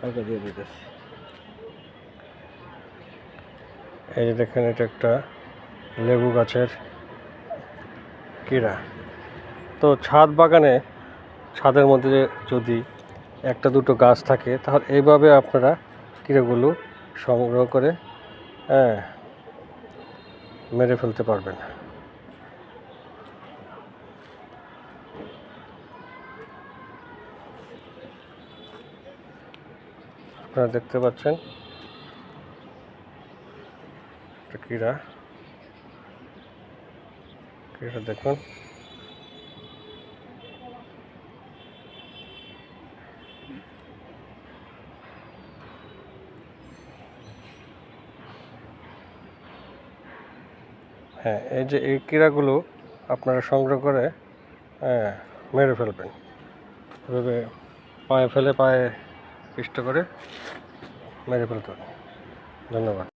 কালকে দিয়ে দিতেছি। এই যে দেখেন, এটা একটা লেবু গাছের কীড়া। তো ছাদ বাগানে, ছাদের মধ্যে যদি একটা দুটো গাছ থাকে, তাহলে এইভাবে আপনারা কীড়াগুলো সংগ্রহ করে হ্যাঁ মেরে ফেলতে পারবেন। আপনারা দেখতে পাচ্ছেন। কীড়া কীড়া দেখুন। হ্যাঁ এই যে এই কীড়াগুলো আপনারা সংগ্রহ করে হ্যাঁ মেরে ফেলবেন। পায়ে ফেলে পায়ে পিষ্ট করে মেরে ফেলতে হবে। ধন্যবাদ।